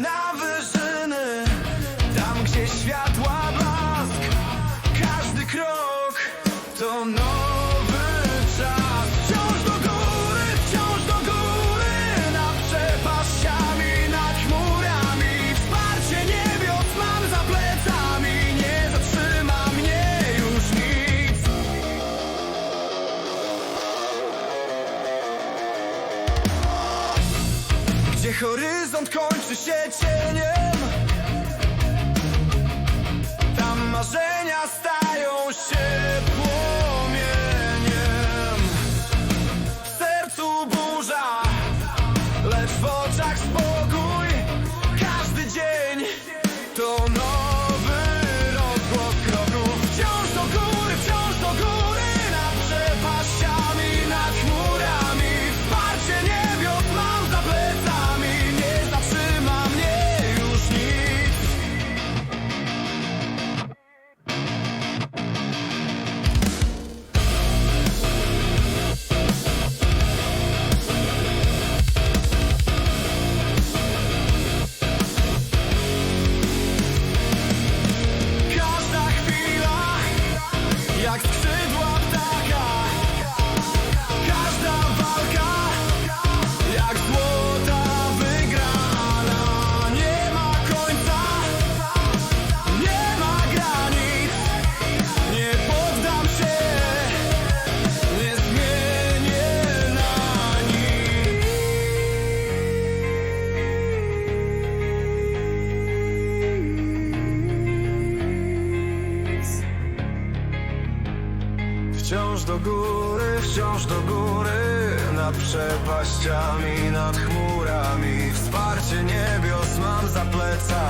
na wyżyny Tam gdzie światła Gdzie horyzont kończy się cieniem. Wciąż do góry, wciąż do góry Nad przepaściami, nad chmurami. Wsparcie niebios mam za plecami.